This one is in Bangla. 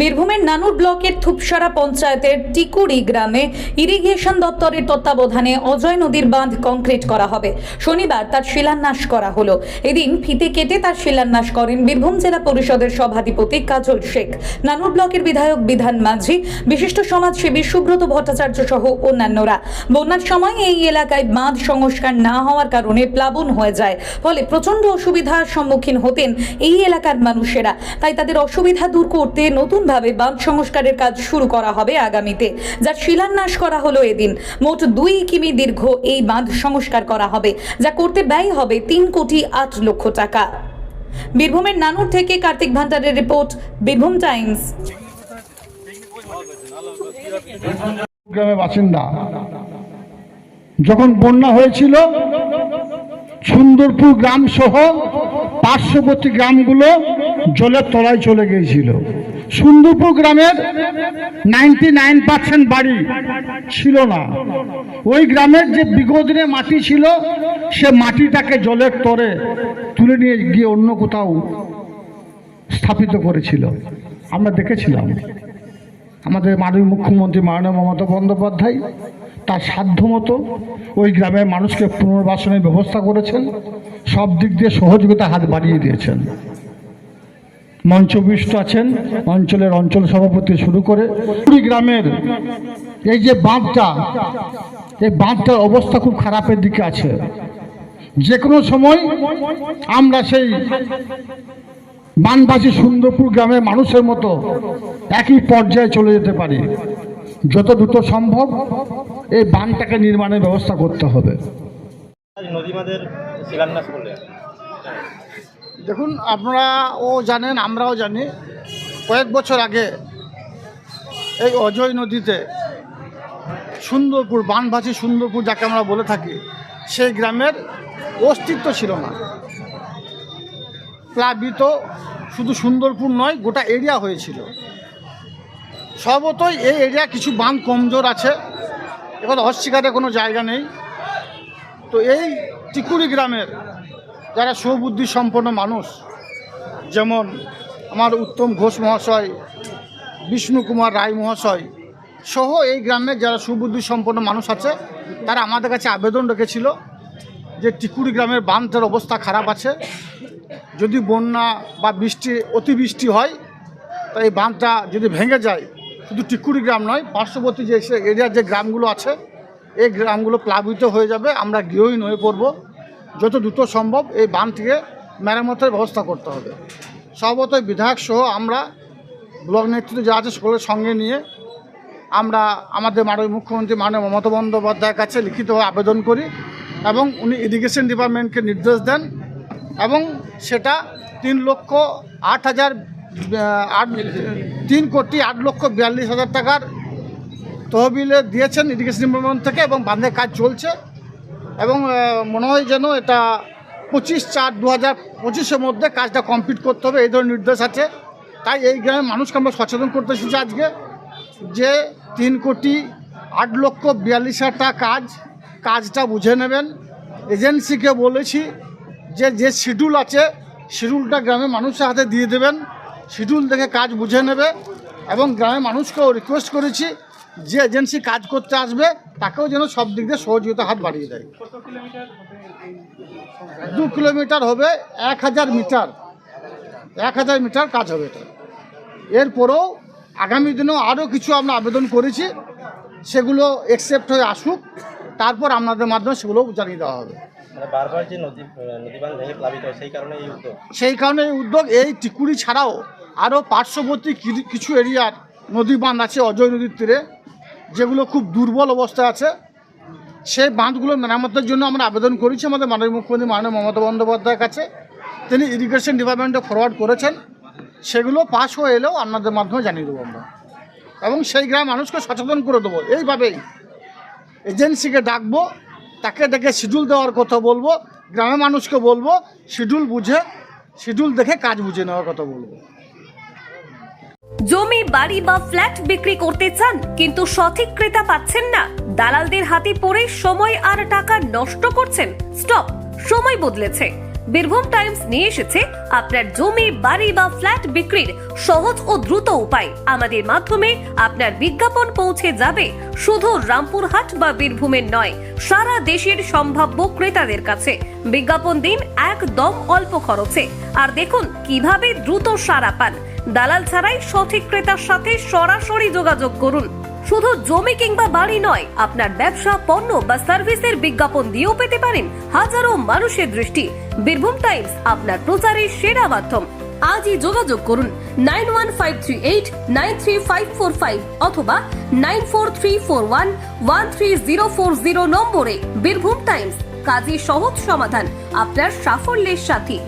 বীরভূমের নানুর ব্লকের থুপসারা পঞ্চায়েতের টিকুড়ি গ্রামে ইরিগেশন দপ্তরের তত্ত্বাবধানে অজয় নদীর বাঁধ কংক্রিট করা হবে। শনিবার তার শিলান্যাস করা হলো। এদিন ফিতে কেটে তার শিলান্যাস করেন বীরভূম জেলা পরিষদের সভাধিপতি কাজল শেখ। নানুর ব্লকের বিধায়ক বিধান মাঝি, বিশিষ্ট সমাজসেবী সুব্রত ভট্টাচার্য সহ অন্যান্যরা। বন্যার সময় এই এলাকায় বাঁধ সংস্কার না হওয়ার কারণে প্লাবন হয়ে যায়। ফলে প্রচণ্ড অসুবিধার সম্মুখীন হতেন এই এলাকার মানুষেরা। তাই তাদের অসুবিধা দূর করতে নতুনভাবে বাঁধ সংস্কারের কাজ শুরু করা হবে আগামীতে, যার শিলান্যাস করা হলো এদিন। মোট দুই কিমি দীর্ঘ এই বাঁধ সংস্কার করা হবে, যা করতে ব্যয় হবে তিন কোটি আট লক্ষ টাকা। বীরভূমের নানুর থেকে কার্তিক ভান্ডারের রিপোর্ট, বীরভূম টাইমস। বাসিন্দা, যখন বন্যা হয়েছিল, সুন্দরপুর গ্রাম সহ পার্শ্ববর্তী গ্রামগুলো জলের তলায় চলে গিয়েছিল। সুন্দরপুর গ্রামের নাইনটি নাইন পার্সেন্ট বাড়ি ছিল না। ওই গ্রামের যে বিগদিনে মাটি ছিল, সে মাটিটাকে জলের তরে তুলে নিয়ে গিয়ে অন্য কোথাও স্থাপিত করেছিল। আমরা দেখেছিলাম। আমাদের মাননীয় মুখ্যমন্ত্রী মাননীয় মমতা বন্দ্যোপাধ্যায় তার সাধ্যমতো ওই গ্রামের মানুষকে পুনর্বাসনের ব্যবস্থা করেছেন, সব দিক দিয়ে সহযোগিতা হাত বাড়িয়ে দিয়েছেন। মঞ্চবিষ্ট আছেন, অঞ্চলের অঞ্চল সভাপতি শুরু করে গ্রামের এই যে বাঁধটা, এই বাঁধটার অবস্থা খুব খারাপের দিকে আছে। যে কোনো সময় আমরা সেই বানবাসী সুন্দরপুর গ্রামের মানুষের মতো একই পর্যায়ে চলে যেতে পারি। যত দ্রুত সম্ভব এই বানটাকে নির্মাণের ব্যবস্থা করতে হবে। নদীমাদের শিলান্যাস দেখুন আপনারা ও জানেন আমরাও জানি, কয়েক বছর আগে এই অজয় নদীতে সুন্দরপুর, বানভাসি সুন্দরপুর যাকে আমরা বলে থাকি, সেই গ্রামের অস্তিত্ব ছিল না। প্লাবিত, শুধু সুন্দরপুর নয়, গোটা এরিয়া হয়েছিল। সর্বতই এই এরিয়া কিছু বাঁধ কমজোর আছে এখন অস্বীকারের কোনো জায়গা নেই। তো এই টিকুরি গ্রামের যারা সুবুদ্ধি সম্পন্ন মানুষ, যেমন আমার উত্তম ঘোষ মহাশয়, বিষ্ণু কুমার রায় মহাশয় সহ এই গ্রামের যারা সুবুদ্ধি সম্পন্ন মানুষ আছে, তারা আমাদের কাছে আবেদন রেখেছিল যে টিকুরি গ্রামের বাঁধের অবস্থা খারাপ আছে। যদি বন্যা বা বৃষ্টি, অতিবৃষ্টি হয়, তো এই বাঁধটা যদি ভেঙে যায়, শুধু টিকুরি গ্রাম নয়, পার্শ্ববর্তী যে এরিয়ার যে গ্রামগুলো আছে, এই গ্রামগুলো প্লাবিত হয়ে যাবে, আমরা গৃহহীন হয়ে পড়ব। যত দ্রুত সম্ভব এই বাঁধটিকে মেরামতের ব্যবস্থা করতে হবে। সর্বতই বিধায়ক সহ আমরা ব্লক নেতৃত্ব যা আছে সকলের সঙ্গে নিয়ে আমরা আমাদের মাননীয় মুখ্যমন্ত্রী মাননীয় মমতা বন্দ্যোপাধ্যায়ের কাছে লিখিতভাবে আবেদন করি এবং উনি ইরিগেশন ডিপার্টমেন্টকে নির্দেশ দেন এবং সেটা তিন লক্ষ আট হাজার আট, তিন কোটি আট লক্ষ বিয়াল্লিশ হাজার টাকার তহবিলে দিয়েছেন ইরিগেশন ডিপার্টমেন্ট থেকে এবং বাঁধের কাজ চলছে। এবং মনে হয় যেন এটা পঁচিশ চার দু হাজার পঁচিশের মধ্যে কাজটা কমপ্লিট করতে হবে, এই ধরনের নির্দেশ আছে। তাই এই গ্রামের মানুষকে আমরা সচেতন করতে এসেছি আজকে যে তিন কোটি আট লক্ষ বিয়াল্লিশ হাজার টাকা কাজ, কাজটা বুঝে নেবেন। এজেন্সিকে বলেছি যে যে শিডিউল আছে, শিডিউলটা গ্রামের মানুষের হাতে দিয়ে দেবেন। শিডিউল দেখে কাজ বুঝে নেবে এবং গ্রামের মানুষকেও রিকোয়েস্ট করেছি যে এজেন্সি কাজ করতে আসবে তাকেও যেন সব দিক দিয়ে সহযোগিতা হাত বাড়িয়ে দেয়। দু কিলোমিটার হবে এক হাজার মিটার। এক হাজার মিটার কাজ হবে এটা। এরপরেও আগামী দিনেও আরও কিছু আমরা আবেদন করেছি সেগুলো একসেপ্ট হয়ে আসুক তারপর আপনাদের মাধ্যমে সেগুলো জানিয়ে দেওয়া হবে। মানে সেই কারণে এই উদ্যোগ এই টিকুড়ি ছাড়াও আরও পার্শ্ববর্তী কিছু এরিয়ার নদী বাঁধ আছে অজয় নদীর তীরে, যেগুলো খুব দুর্বল অবস্থায় আছে। সেই বাঁধগুলো মেরামতের জন্য আমরা আবেদন করেছি আমাদের মাননীয় মুখ্যমন্ত্রী মাননীয় মমতা বন্দ্যোপাধ্যায়ের কাছে। তিনি ইরিগেশন ডিপার্টমেন্টে ফরওয়ার্ড করেছেন। সেগুলো পাস হয়ে এলেও আপনাদের মাধ্যমে জানিয়ে দেবো আমরা। এবং সেই গ্রামের মানুষকে সচেতন করে দেবো। এইভাবেই এজেন্সিকে ডাকবো, তাকে ডেকে শিডিউল দেওয়ার কথা বলব, গ্রামের মানুষকে বলব শিডিউল বুঝে শিডিউল দেখে কাজ বুঝে নেওয়ার কথা বলব। জমি, বাড়ি বা ফ্ল্যাট বিক্রি করতে চান, কিন্তু সঠিক ক্রেতা পাচ্ছেন না। দালালদের হাতে পড়ে সময় আর টাকা নষ্ট করছেন। স্টপ, সময় বদলেছে। বীরভূম টাইমস নিয়ে এসেছে আপনার জমি, বাড়ি বা ফ্ল্যাট বিক্রির সহজ ও দ্রুত উপায়। আমাদের মাধ্যমে আপনার বিজ্ঞাপন পৌঁছে যাবে। শুধু রামপুরহাট বা বীরভূমের নয়, সারা দেশের সম্ভাব্য ক্রেতাদের কাছে। বিজ্ঞাপন দিন একদম অল্প খরচে। আর দেখুন কীভাবে দ্রুত সারা পান। দালাল ছাড়াই সঠিক ক্রেতার সাথে সরাসরি যোগাযোগ করুন। শুধু জমি কিংবা বাড়ি নয়, আপনার ব্যবসা, পণ্য বা সার্ভিসের বিজ্ঞাপন দিয়েও পেতে পারেন হাজারো মানুষের দৃষ্টি। বীরভূম টাইমস, আপনার প্রচারের সেরা মাধ্যম। আজই যোগাযোগ করুন nine one five three eight, nine three five four five অথবা nine four three four one one three zero four zero নম্বরে। বীরভূম টাইমস কাজী সহজ সমাধান, আপনার সাফল্যের সাথী।